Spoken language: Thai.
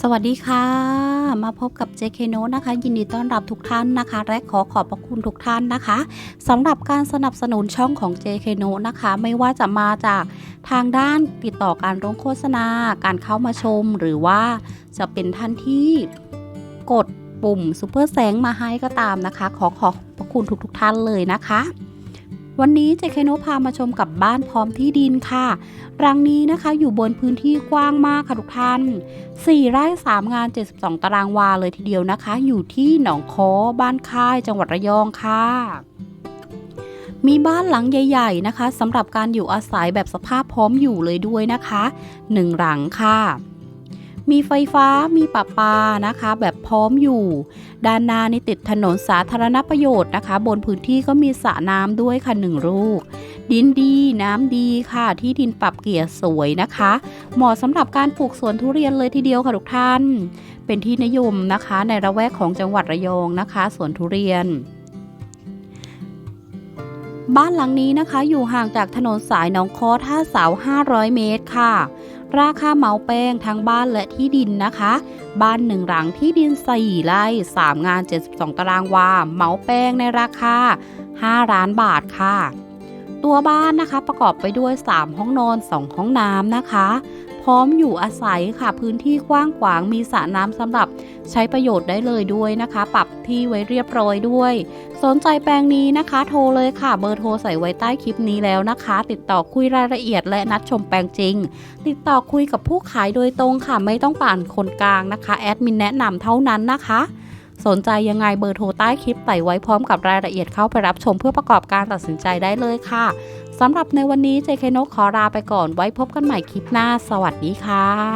สวัสดีค่ะ มาพบกับ JK n o นะคะ ยินดีต้อนรับทุกท่านนะคะ และขอขอบพระคุณทุกท่านนะคะสำหรับการสนับสนุนช่องของ JK n o นะคะ ไม่ว่าจะมาจากทางด้านติดต่อการลงโฆษณา การเข้ามาชม หรือว่าจะเป็นท่านที่กดปุ่มซุปเปอร์แสงมาให้ก็ตามนะคะ ขอขอบพระคุณทุกๆทท่านเลยนะคะ วันนี้เจเคโนพามาชมกับบ้านพร้อมที่ดินค่ะ รังนี้นะคะอยู่บนพื้นที่กว้างมากค่ะทุกท่าน 4 ไร่ 3 งาน 72 ตารางวาเลยทีเดียวนะคะ อยู่ที่หนองคอบ้านค่ายจังหวัดระยองค่ะมีบ้านหลังใหญ่ๆนะคะสำหรับการอยู่อาศัยแบบสภาพพร้อมอยู่เลยด้วยนะคะ 1 หลังค่ะ มีไฟฟ้ามีประปานะคะ แบบพร้อมอยู่ ด้านหน้านี่ติดถนนสาธารณประโยชน์นะคะ บนพื้นที่ก็มีสระน้ำด้วยค่ะหนึ่งลูก ดินดีน้ำดีค่ะ ที่ดินปรับเกลี่ยสวยนะคะ เหมาะสำหรับการปลูกสวนทุเรียนเลยทีเดียวค่ะทุกท่าน เป็นที่นิยมนะคะ ในระแวกของจังหวัดระยองนะคะสวนทุเรียนบ้านหลังนี้นะคะอยู่ห่างจากถนนสายหนองคอท่าเสา 500 เมตรค่ะ ราคาเหมาแป้งทั้งบ้านและที่ดินนะคะ บ้านหนึ่งหลังที่ดิน 4 ไร่ 3 งาน 72 ตารางวาเหมาแป้งในราคา 5 ล้านบาทค่ะ ตัวบ้านนะคะประกอบไปด้วย 3 ห้องนอน 2 ห้องน้ำนะคะ พร้อมอยู่อาศัยค่ะ พื้นที่กว้างขวางมีสระน้ำสำหรับใช้ประโยชน์ได้เลยด้วยนะคะ ปรับที่ไว้เรียบร้อยด้วย สนใจแปลงนี้นะคะ โทรเลยค่ะ เบอร์โทรใส่ไว้ใต้คลิปนี้แล้วนะคะ ติดต่อคุยรายละเอียดและนัดชมแปลงจริง ติดต่อคุยกับผู้ขายโดยตรงค่ะ ไม่ต้องผ่านคนกลางนะคะ แอดมินแนะนำเท่านั้นนะคะ สนใจยังไงเบอร์โทรใต้คลิปใส่ไว้พร้อมกับรายละเอียดเข้าไปรับชมเพื่อประกอบการตัดสินใจได้เลยค่ะสำหรับในวันนี้เจเคนกขอลาไปก่อนไว้พบกันใหม่คลิปหน้า สวัสดีค่ะ